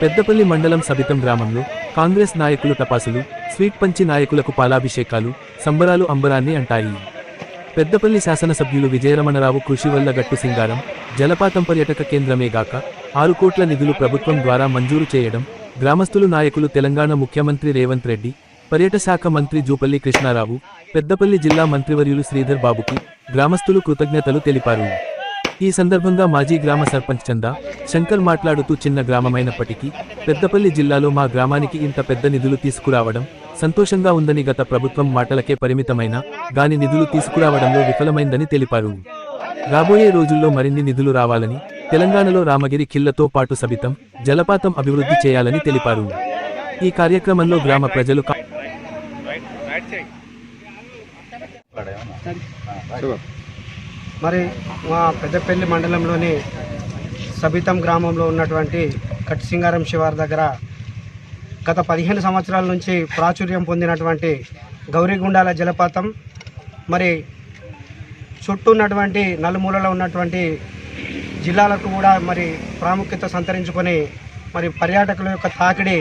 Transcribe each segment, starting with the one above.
పెద్దపల్లి మండలం సబితం గ్రామంలో కాంగ్రెస్ నాయకులు టపాసులు స్వీట్ పంచి నాయకులకు పాలాభిషేకాలు సంబరాలు అంబరాన్ని అంటాయి. పెద్దపల్లి శాసనసభ్యులు విజయరమణరావు కృషి వల్ల గట్టు సింగారం జలపాతం పర్యటక కేంద్రమే గాక ఆరు కోట్ల నిధులు ప్రభుత్వం ద్వారా మంజూరు చేయడం గ్రామస్తులు నాయకులు తెలంగాణ ముఖ్యమంత్రి రేవంత్ రెడ్డి పర్యటశాఖ మంత్రి జూపల్లి కృష్ణారావు పెద్దపల్లి జిల్లా మంత్రివర్యులు శ్రీధర్ బాబుకి గ్రామస్తులు కృతజ్ఞతలు తెలిపారు. ఈ సందర్భంగా మాజీ గ్రామ సర్పంచ్ చందా శంకర్ మాట్లాడుతూ చిన్న గ్రామమైనప్పటికీ పెద్దపల్లి జిల్లాలో మా గ్రామానికి ఇంత పెద్ద నిధులు తీసుకురావడం సంతోషంగా ఉందని గత ప్రభుత్వం మాటలకే పరిమితమైన గాని నిధులు తీసుకురావడంలో విఫలమైందని తెలిపారు. రాబోయే రోజుల్లో మరిన్ని నిధులు రావాలని తెలంగాణలో రామగిరి ఖిల్లతో పాటు సబితం జలపాతం అభివృద్ధి చేయాలని తెలిపారు. ఈ కార్యక్రమంలో గ్రామ ప్రజలు కా- మరి మా పెద్దపల్లి మండలంలోని సబితం గ్రామంలో ఉన్నటువంటి కట్సింగారం శివార్ దగ్గర గత పదిహేను సంవత్సరాల నుంచి ప్రాచుర్యం పొందినటువంటి గౌరీగుండాల జలపాతం. మరి చుట్టూ ఉన్నటువంటి నలుమూలలో ఉన్నటువంటి జిల్లాలకు కూడా మరి ప్రాముఖ్యత సంతరించుకొని మరి పర్యాటకుల యొక్క తాకిడి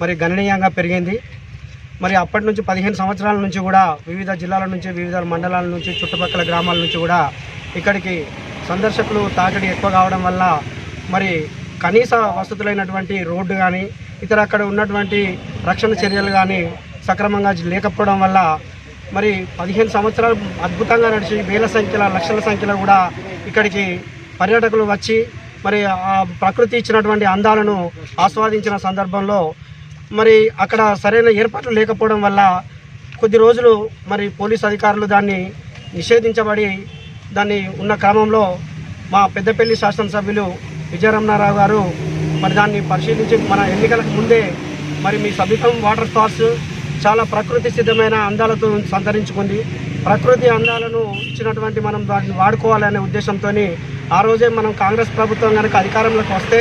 మరి గణనీయంగా పెరిగింది. మరి అప్పటి నుంచి పదిహేను సంవత్సరాల నుంచి కూడా వివిధ జిల్లాల నుంచి వివిధ మండలాల నుంచి చుట్టుపక్కల గ్రామాల నుంచి కూడా ఇక్కడికి సందర్శకులు తాకిడి ఎక్కువ కావడం వల్ల మరి కనీస వసతులైనటువంటి రోడ్డు కానీ ఇతర అక్కడ ఉన్నటువంటి రక్షణ చర్యలు కానీ సక్రమంగా లేకపోవడం వల్ల మరి పదిహేను సంవత్సరాలు అద్భుతంగా నడిచి వేల సంఖ్యలో లక్షల సంఖ్యలో కూడా ఇక్కడికి పర్యాటకులు వచ్చి మరి ఆ ప్రకృతి ఇచ్చినటువంటి అందాలను ఆస్వాదించిన సందర్భంలో మరి అక్కడ సరైన ఏర్పాట్లు లేకపోవడం వల్ల కొద్ది రోజులు మరి పోలీస్ అధికారులు దాన్ని నిషేధించబడి దాన్ని ఉన్న క్రమంలో మా పెద్దపల్లి శాసనసభ్యులు విజయరమణారావు గారు మరి దాన్ని పరిశీలించి మన ఎన్నికలకు ముందే మరి మీ సభితం వాటర్ ఫాల్స్ చాలా ప్రకృతి సిద్ధమైన అందాలతో సంతరించుకుంది. ప్రకృతి అందాలను ఇచ్చినటువంటి మనం వాటిని వాడుకోవాలనే ఉద్దేశంతో ఆ రోజే మనం కాంగ్రెస్ ప్రభుత్వం కనుక అధికారంలోకి వస్తే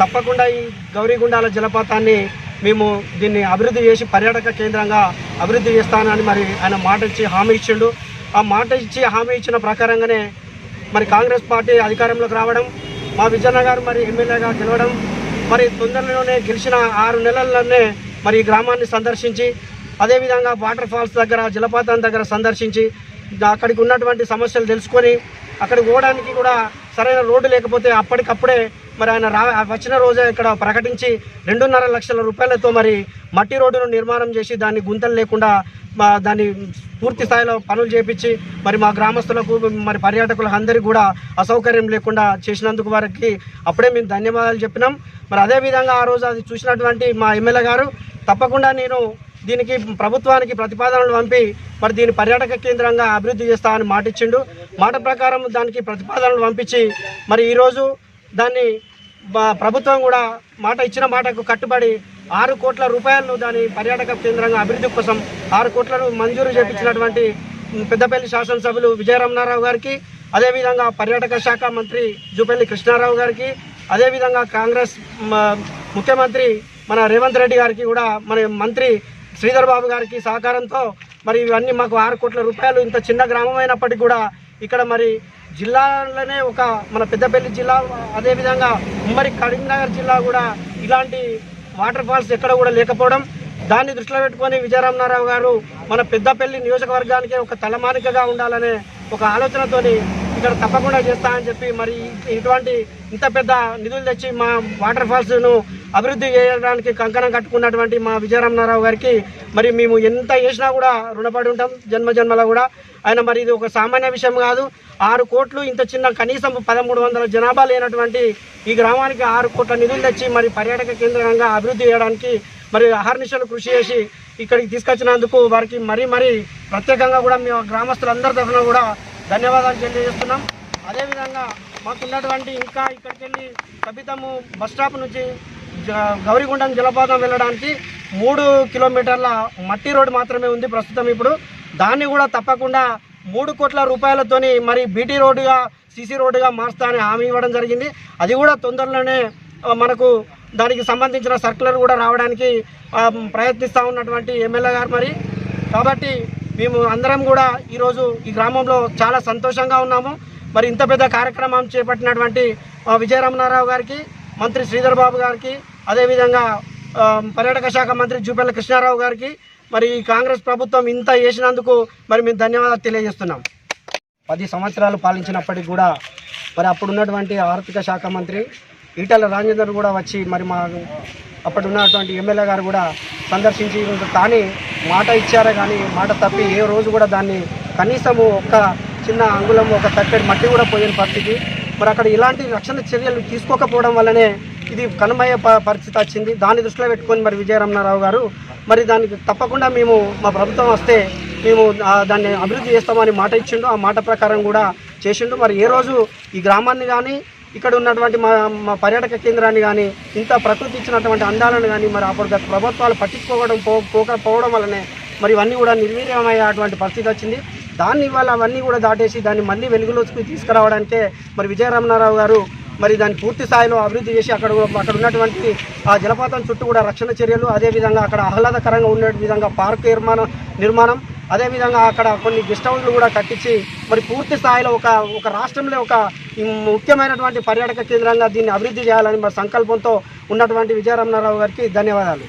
తప్పకుండా ఈ గౌరీగుండాల జలపాతాన్ని మేము దీన్ని అభివృద్ధి చేసి పర్యాటక కేంద్రంగా అభివృద్ధి చేస్తానని మరి ఆయన మాట ఇచ్చి హామీ ఇచ్చిండు. ఆ మాట ఇచ్చి హామీ ఇచ్చిన ప్రకారంగానే మరి కాంగ్రెస్ పార్టీ అధికారంలోకి రావడం మా విజయన్న గారు మరి ఎమ్మెల్యేగా గెలవడం మరి తొందరలోనే గెలిచిన ఆరు నెలల్లోనే మరి ఈ గ్రామాన్ని సందర్శించి అదేవిధంగా వాటర్ ఫాల్స్ దగ్గర జలపాతం దగ్గర సందర్శించి అక్కడికి ఉన్నటువంటి సమస్యలు తెలుసుకొని అక్కడికి పోవడానికి కూడా సరైన రోడ్డు లేకపోతే అప్పటికప్పుడే మరి ఆయన రా వచ్చిన రోజే ఇక్కడ ప్రకటించి రెండున్నర లక్షల రూపాయలతో మరి మట్టి రోడ్డును నిర్మాణం చేసి దాన్ని గుంతలు లేకుండా మా దాన్ని పూర్తి స్థాయిలో పనులు చేపించి మరి మా గ్రామస్తులకు మరి పర్యాటకులకు అందరికీ కూడా అసౌకర్యం లేకుండా చేసినందుకు వారికి అప్పుడే మేము ధన్యవాదాలు చెప్పినాం. మరి అదేవిధంగా ఆ రోజు అది చూసినటువంటి మా ఎమ్మెల్యే గారు తప్పకుండా నేను దీనికి ప్రభుత్వానికి ప్రతిపాదనలు పంపి మరి దీని పర్యాటక కేంద్రంగా అభివృద్ధి చేస్తామని మాట ఇచ్చిండు మాట ప్రకారం దానికి ప్రతిపాదనలు పంపించి మరి ఈరోజు దాన్ని ప్రభుత్వం కూడా మాట ఇచ్చిన మాటకు కట్టుబడి ఆరు కోట్ల రూపాయలను దాని పర్యాటక కేంద్రంగా అభివృద్ధి కోసం ఆరు కోట్లను మంజూరు చేపించినటువంటి పెద్దపల్లి శాసనసభ్యులు విజయరమణారావు గారికి అదేవిధంగా పర్యాటక శాఖ మంత్రి జూపల్లి కృష్ణారావు గారికి అదేవిధంగా కాంగ్రెస్ ముఖ్యమంత్రి మన రేవంత్ రెడ్డి గారికి కూడా మన మంత్రి శ్రీధర్ బాబు గారికి సహకారంతో మరి ఇవన్నీ మాకు ఆరు కోట్ల రూపాయలు ఇంత చిన్న గ్రామం అయినప్పటికీ కూడా ఇక్కడ మరి జిల్లాలోనే ఒక మన పెద్దపల్లి జిల్లా అదేవిధంగా ఉమ్మడి కరీంనగర్ జిల్లా కూడా ఇలాంటి వాటర్ ఫాల్స్ ఎక్కడ కూడా లేకపోవడం దాన్ని దృష్టిలో పెట్టుకొని విజయరామనారావు గారు మన పెద్దపల్లి నియోజకవర్గానికి ఒక తలమానికగా ఉండాలనే ఒక ఆలోచనతోని ఇక్కడ తప్పకుండా చేస్తా అని చెప్పి మరి ఇటువంటి ఇంత పెద్ద నిధులు తెచ్చి మా వాటర్ ఫాల్స్ను అభివృద్ధి చేయడానికి కంకణం కట్టుకున్నటువంటి మా విజయరామనారావు గారికి మరి మేము ఎంత చేసినా కూడా రుణపడి ఉంటాం జన్మ జన్మలో కూడా. ఆయన మరి ఇది ఒక సామాన్య విషయం కాదు. ఆరు కోట్లు ఇంత చిన్న కనీసం పదమూడు వందల జనాభా లేనటువంటి ఈ గ్రామానికి ఆరు కోట్ల నిధులు తెచ్చి మరి పర్యాటక కేంద్రంగా అభివృద్ధి చేయడానికి మరి అహర్నిశలు కృషి చేసి ఇక్కడికి తీసుకొచ్చినందుకు వారికి మరీ మరీ ప్రత్యేకంగా కూడా మేము గ్రామస్తులందరి తరఫున కూడా ధన్యవాదాలు తెలియజేస్తున్నాం. అదేవిధంగా మాకున్నటువంటి ఇంకా ఇక్కడికి వెళ్ళి కబితము బస్ స్టాప్ నుంచి గౌరీగుండం జలపాతం వెళ్ళడానికి మూడు కిలోమీటర్ల మట్టి రోడ్డు మాత్రమే ఉంది ప్రస్తుతం ఇప్పుడు. దాన్ని కూడా తప్పకుండా మూడు కోట్ల రూపాయలతోని మరి బీటీ రోడ్డుగా సీసీ రోడ్డుగా మారుస్తా అని హామీ ఇవ్వడం జరిగింది. అది కూడా తొందరలోనే మనకు దానికి సంబంధించిన సర్కులర్ కూడా రావడానికి ప్రయత్నిస్తూ ఉన్నటువంటి ఎమ్మెల్యే గారు మరి. కాబట్టి మేము అందరం కూడా ఈరోజు ఈ గ్రామంలో చాలా సంతోషంగా ఉన్నాము. మరి ఇంత పెద్ద కార్యక్రమం చేపట్టినటువంటి విజయ విజయరమణారావు గారికి మంత్రి శ్రీధర్ బాబు గారికి అదేవిధంగా పర్యాటక శాఖ మంత్రి జూపల్లి కృష్ణారావు గారికి మరి ఈ కాంగ్రెస్ ప్రభుత్వం ఇంత చేసినందుకు మరి మేము ధన్యవాదాలు తెలియజేస్తున్నాం. పది సంవత్సరాలు పాలించినప్పటికి కూడా మరి అప్పుడు ఉన్నటువంటి ఆర్థిక శాఖ మంత్రి ఈటల రాజేందర్ కూడా వచ్చి మరి మా అప్పుడు ఉన్నటువంటి ఎమ్మెల్యే గారు కూడా సందర్శించి కానీ మాట ఇచ్చారా కానీ మాట తప్పి ఏ రోజు కూడా దాన్ని కనీసము ఒక్క చిన్న అంగుళం ఒక తట్టెడు మట్టి కూడా పోయిన పరిస్థితి. మరి అక్కడ ఇలాంటి రక్షణ చర్యలు తీసుకోకపోవడం వల్లనే ఇది కనుమయ్యే ప- పరిస్థితి వచ్చింది. దాన్ని దృష్టిలో పెట్టుకొని మరి విజయరమణారావు గారు మరి దానికి తప్పకుండా మేము మా ప్రభుత్వం వస్తే మేము దాన్ని అభివృద్ధి చేస్తామని మాట ఇచ్చిండు. ఆ మాట ప్రకారం కూడా చేసిండు. మరి ఏ రోజు ఈ గ్రామాన్ని కానీ ఇక్కడ ఉన్నటువంటి మా మా పర్యాటక కేంద్రాన్ని కానీ ఇంత ప్రకృతి ఇచ్చినటువంటి అందాలను కానీ మరి అప్పుడు గత ప్రభుత్వాలు పట్టించుకోవడం పో పోకపోవడం వల్లనే మరి ఇవన్నీ కూడా నిర్వీర్యమయ్యేటువంటి పరిస్థితి వచ్చింది. దాన్ని ఇవాళ అవన్నీ కూడా దాటేసి దాన్ని మళ్ళీ వెలుగులోకి తీసుకురావడానికే మరి విజయరమణారావు గారు మరి దాన్ని పూర్తి స్థాయిలో అభివృద్ధి చేసి అక్కడ అక్కడ ఉన్నటువంటి ఆ జలపాతం చుట్టూ కూడా రక్షణ చర్యలు అదేవిధంగా అక్కడ ఆహ్లాదకరంగా ఉండే విధంగా పార్క్ నిర్మాణం నిర్మాణం అదేవిధంగా అక్కడ కొన్ని గెస్ట్ హౌస్లు కూడా కట్టించి మరి పూర్తి స్థాయిలో ఒక ఒక రాష్ట్రంలో ఒక ముఖ్యమైనటువంటి పర్యాటక కేంద్రంగా దీన్ని అభివృద్ధి చేయాలని మరి సంకల్పంతో ఉన్నటువంటి విజయరమణారావు గారికి ధన్యవాదాలు.